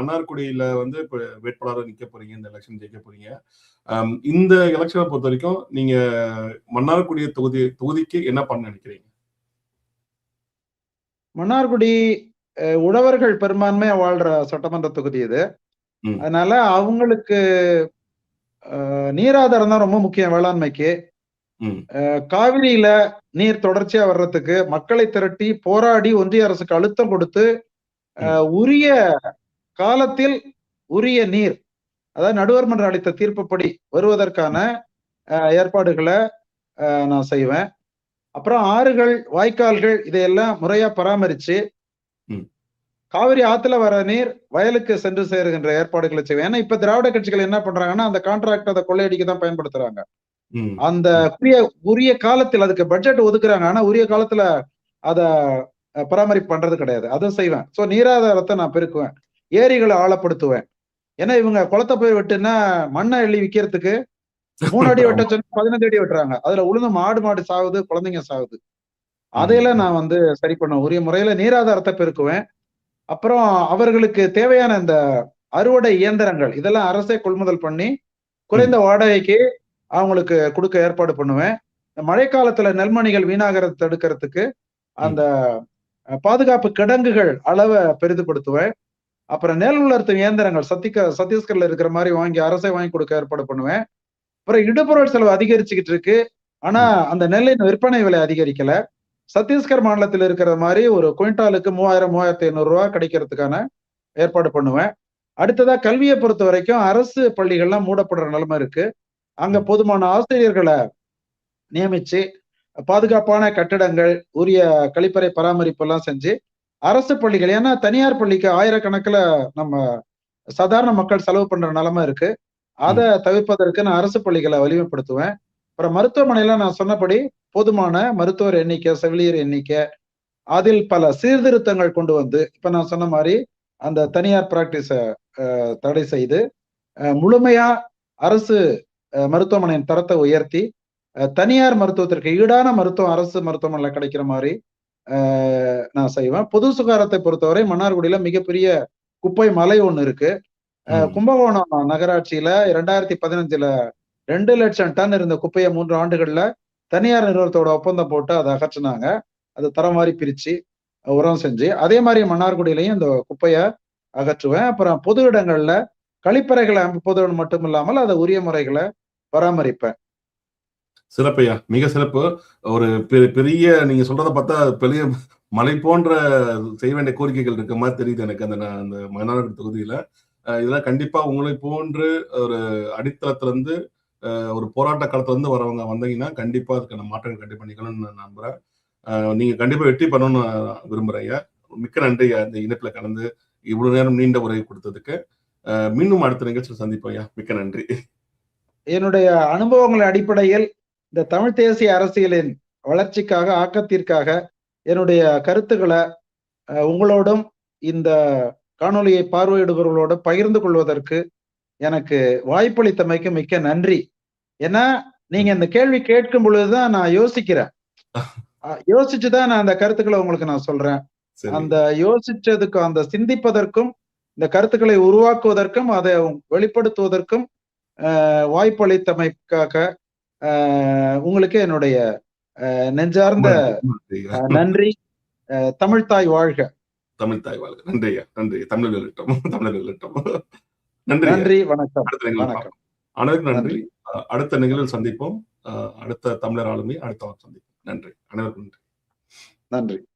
மன்னார்குடியில வந்து இப்ப வேட்பாளராக நிக்க போறீங்க இந்த எலெக்ஷன் ஜெயிக்க போறீங்க. இந்த எலெக்ஷனை பொறுத்த வரைக்கும் நீங்க மன்னார்குடி தொகுதி தொகுதிக்கு என்ன பண்ண நினைக்கிறீங்க? மன்னார்குடி உழவர்கள் பெரும்பான்மையா வாழ்ற சட்டமன்ற தொகுதி இது. அதனால அவங்களுக்கு நீராதாரம் தான் ரொம்ப முக்கியம் வேளாண்மைக்கு. காவிரியில நீர் தொடர்ச்சியா வர்றதுக்கு மக்களை திரட்டி போராடி ஒன்றிய அரசுக்கு அழுத்தம் கொடுத்து உரிய காலத்தில் உரிய நீர் அதாவது நடுவர் மன்றம் அளித்த தீர்ப்புப்படி வருவதற்கான ஏற்பாடுகளை நான் செய்வேன். அப்புறம் ஆறுகள் வாய்க்கால்கள் இதையெல்லாம் முறையா பராமரிச்சு. காவிரி ஆத்துல வர நீர் வயலுக்கு சென்று சேருகின்ற ஏற்பாடுகளை செய்வேன். ஏன்னா இப்ப திராவிட கட்சிகள் என்ன பண்றாங்கன்னா அந்த கான்ட்ராக்ட் அதை கொள்ளையடிக்க தான் பயன்படுத்துறாங்க. அந்த உரிய உரிய காலத்தில் அதுக்கு பட்ஜெட் ஒதுக்குறாங்க. ஆனா உரிய காலத்துல அத பராமரிப்பு பண்றது கிடையாது. அதை செய்வேன். சோ நீராதாரத்தை நான் பெருக்குவேன். ஏரிகளை ஆழப்படுத்துவேன். ஏன்னா இவங்க குளத்தை போய் வெட்டுனா மண்ணை எள்ளி விக்கிறதுக்கு மூணு அடி வெட்ட சொன்னா பதினஞ்சு அடி வெட்டுறாங்க. அதுல உளுந்து மாடு மாடு சாகுது குழந்தைங்க சாகுது. அதையெல்லாம் நான் வந்து சரி பண்ண உரிய முறையில நீராதாரத்தை பெருக்குவேன். அப்புறம் அவர்களுக்கு தேவையான இந்த அறுவடை இயந்திரங்கள் இதெல்லாம் அரசே கொள்முதல் பண்ணி குறைந்த வாடகைக்கு அவங்களுக்கு கொடுக்க ஏற்பாடு பண்ணுவேன். இந்த மழைக்காலத்துல நெல்மணிகள் வீணாகிறத தடுக்கிறதுக்கு அந்த பாதுகாப்பு கிடங்குகள் அளவை பெரிதுபடுத்துவேன். அப்புறம் நெல் உலர்த்தும் இயந்திரங்கள் சத்திக சத்தீஸ்கர்ல இருக்கிற மாதிரி வாங்கி அரசே வாங்கி கொடுக்க ஏற்பாடு பண்ணுவேன். அப்புறம் இடுபொருள் செலவு அதிகரிச்சுக்கிட்டு இருக்கு. ஆனா அந்த நெல்லின் விற்பனை விலை அதிகரிக்கல. சத்தீஸ்கர் மாநிலத்தில் இருக்கிற மாதிரி ஒரு குவிண்டாலுக்கு மூவாயிரம் மூவாயிரத்தி ஐநூறு ரூபாய் கிடைக்கிறதுக்கான ஏற்பாடு பண்ணுவேன். அடுத்ததா கல்வியை பொறுத்த வரைக்கும் அரசு பள்ளிகள்லாம் மூடப்படுற நிலைமை இருக்கு. அங்க போதுமான ஆசிரியர்களை நியமிச்சு பாதுகாப்பான கட்டிடங்கள் உரிய கழிப்பறை பராமரிப்பு எல்லாம் செஞ்சு அரசு பள்ளிகள் ஏன்னா தனியார் பள்ளிக்கு ஆயிரக்கணக்கில் நம்ம சாதாரண மக்கள் செலவு பண்ற நிலைமை இருக்கு. அதை தவிர்ப்பதற்கு நான் அரசு பள்ளிகளை வலிமைப்படுத்துவேன். அப்புறம் மருத்துவமனையில நான் சொன்னபடி போதுமான மருத்துவர் எண்ணிக்கை செவிலியர் எண்ணிக்கை அதில் பல சீர்திருத்தங்கள் கொண்டு வந்து இப்ப நான் சொன்ன மாதிரி அந்த தனியார் பிராக்டிஸ தடை செய்து முழுமையா அரசு மருத்துவமனையின் தரத்தை உயர்த்தி தனியார் மருத்துவத்திற்கு ஈடான மருத்துவம் அரசு மருத்துவமனையில கிடைக்கிற மாதிரி நான் செய்வேன். பொது சுகாதாரத்தை பொறுத்தவரை மன்னார்குடியில மிகப்பெரிய குப்பை மலை ஒண்ணு இருக்கு. கும்பகோணம் நகராட்சியில இரண்டாயிரத்தி பதினஞ்சுல ரெண்டு லட்சம் டன் இருந்த குப்பையை மூன்று ஆண்டுகள்ல தனியார் நிறுவனத்தோட ஒப்பந்தம் போட்டு அதை அகற்றினாங்க. அது தரம் மாதிரி பிரிச்சு உரம் செஞ்சு அதே மாதிரி மன்னார்குடியிலையும் இந்த குப்பையை அகற்றுவேன். அப்புறம் பொது இடங்கள்ல கழிப்பறைகளை அமைப்பதோடு மட்டும் இல்லாமல் அதை உரிய முறைகளை பராமரிப்பேன். சிறப்பையா மிக சிறப்பு. ஒரு பெ- பெரிய நீங்க சொல்றதை பார்த்தா பெரிய மலை போன்ற செய்ய வேண்டிய கோரிக்கைகள் இருக்க மாதிரி தெரியுது எனக்கு அந்த அந்த மன்னார்குடி தொகுதியில. இதெல்லாம் கண்டிப்பா உங்களை போன்று ஒரு அடித்தளத்துல இருந்து ஒரு போராட்ட காலத்துல இருந்து வரவங்க வந்தீங்கன்னா கண்டிப்பா அதுக்கான மாற்றங்கள் கண்டிப்பா நிகழும்னு நான் நம்புறேன். நீங்க கண்டிப்பா வெற்றி பண்ணணும்னு விரும்புறேன் ஐயா. மிக்க நன்றி இந்த இணைப்புல கலந்து இவ்வளவு நேரம் நீண்ட உரையை கொடுத்ததுக்கு. மீண்டும் அடுத்த நிகழ்ச்சியில் சந்திப்போம் ஐயா. மிக்க நன்றி. என்னுடைய அனுபவங்களின் அடிப்படையில் இந்த தமிழ் தேசிய அரசியலின் வளர்ச்சிக்காக ஆக்கத்திற்காக என்னுடைய கருத்துக்களை உங்களோடும் இந்த காணொளியை பார்வையிடுபவர்களோட பகிர்ந்து கொள்வதற்கு எனக்கு வாய்ப்பளித்தமைக்கு மிக்க நன்றி. ஏன்னா நீங்க இந்த கேள்வி கேட்கும் பொழுதுதான் நான் யோசிக்கிறேன். யோசிச்சுதான் நான் அந்த கருத்துக்களை உங்களுக்கு நான் சொல்றேன். அந்த யோசிச்சதுக்கும் அந்த சிந்திப்பதற்கும் இந்த கருத்துக்களை உருவாக்குவதற்கும் அதை வெளிப்படுத்துவதற்கும் வாய்ப்பளித்தமைக்காக உங்களுக்கு என்னுடைய நெஞ்சார்ந்த நன்றி ஐயா. அஹ், நன்றி. அஹ், தமிழ் தாய் வாழ்க. தமிழ் தாய் வாழ்க. நன்றி ஐயா நன்றி. தமிழ் வெள்ளட்டும் தமிழர் வெள்ளட்டும். நன்றி. நன்றி வணக்கம் வணக்கம். அனைவருக்கும் நன்றி. அடுத்த நிகழ்வில் சந்திப்போம். அடுத்த தமிழர் ஆளுமை அடுத்த சந்திப்போம். நன்றி. அனைவருக்கும் நன்றி. நன்றி.